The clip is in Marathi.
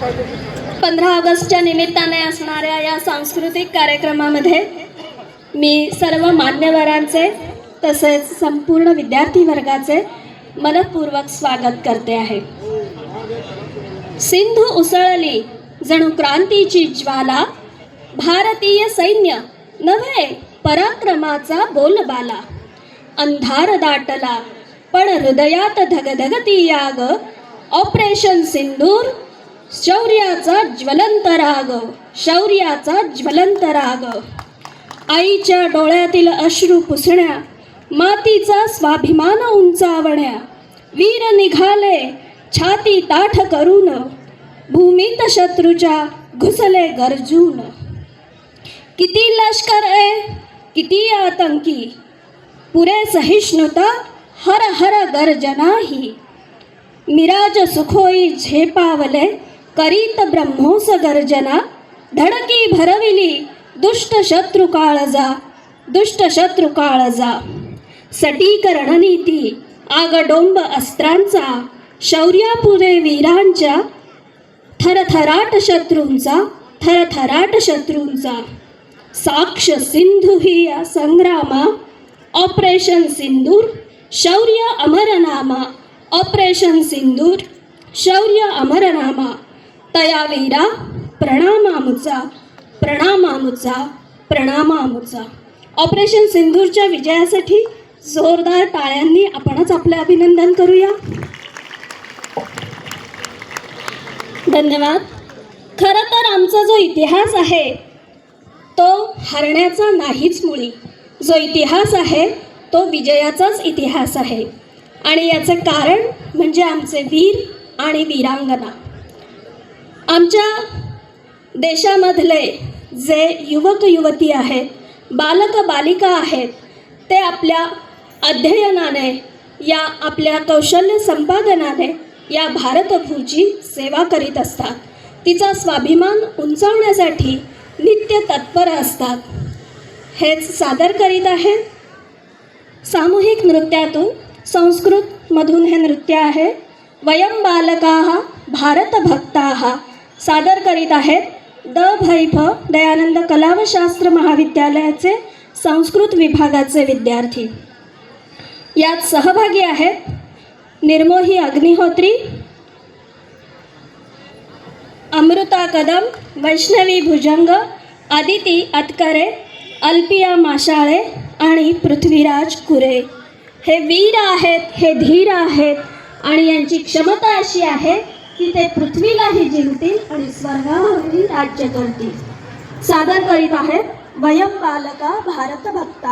पंधरा ऑगस्टच्या निमित्ताने असणाऱ्या या सांस्कृतिक कार्यक्रमामध्ये मी सर्व मान्यवरांचे तसेच संपूर्ण विद्यार्थी वर्गाचे मनपूर्वक स्वागत करते आहे. सिंधू उसळली जणू क्रांतीची ज्वाला भारतीय सैन्य नव्हे पराक्रमाचा बोलबाला. अंधार दाटला पण हृदयात धगधगती याग. ऑपरेशन सिंदूर शौर्याचा ज्वलंत राग शौर्याचा ज्वलंत राग. आईच्या डोळ्यातील अश्रू पुसण्या मातीचा स्वाभिमान उंचावण्या. वीर निघाले छाती ताठ करून. भूमीत शत्रूच्या घुसले गरजून. किती लष्कर आहे किती आतंकी. पुरे सहिष्णुता हर हर गर्जनाही मिराज सुखोई झेपावले करीत ब्रह्मोस गर्जना धडकी भरविली दुष्ट शत्रु काळजा दुष्ट शत्रु काळजा सटीक रणनीती आगडोंब अस्त्रांचा शौर्यापुरे वीरांच्या थरथराट शत्रूंचा थरथराट शत्रूंचा साक्ष सिंधू ही या संग्रामा ऑपरेशन सिंदूर शौर्य अमरनामा ऑपरेशन सिंदूर शौर्य अमरनामा तया वीरा प्रणामामुचा प्रणामामुचा प्रणामामुचा. ऑपरेशन सिंधूरच्या विजयासाठी जोरदार टाळ्यांनी आपणच आपले अभिनंदन करूया. धन्यवाद. खरं तर आमचा जो इतिहास आहे तो हरण्याचा नाहीच मुळी. जो इतिहास आहे तो विजयाचाच इतिहास आहे. आणि याचं कारण म्हणजे आमचे वीर आणि वीरांगना. आमच्या देशामधले जे युवक युवती आहेत बालक बालिका आहेत ते आपल्या अध्ययनाने या आपल्या कौशल्य संपादनाने या भारतभूची सेवा करीत असतात. तिचा स्वाभिमान उंचावण्यासाठी नित्य तत्पर असतात. हेच सादर करीत आहे. सामूहिक नृत्यातून संस्कृतमधून हे नृत्य आहे. वयं बालकाः भारतभक्ताः. सादर करीत आहेत द भैफ दयानंद कला व शास्त्र महाविद्यालयाचे संस्कृत विभागाचे विद्यार्थी. यात सहभागी आहेत निर्मोही अग्निहोत्री अमृता कदम वैष्णवी भुजंग आदिती अतकरे अल्पिया माशाळे आणि पृथ्वीराज कुरे. हे वीर आहेत हे धीर आहेत आणि यांची क्षमता अशी आहे की ते पृथ्वीलाही जिंकतील आणि स्वर्गावरही राज्य करतील. सादर करीत आहेत वयम बालका भारत भक्ता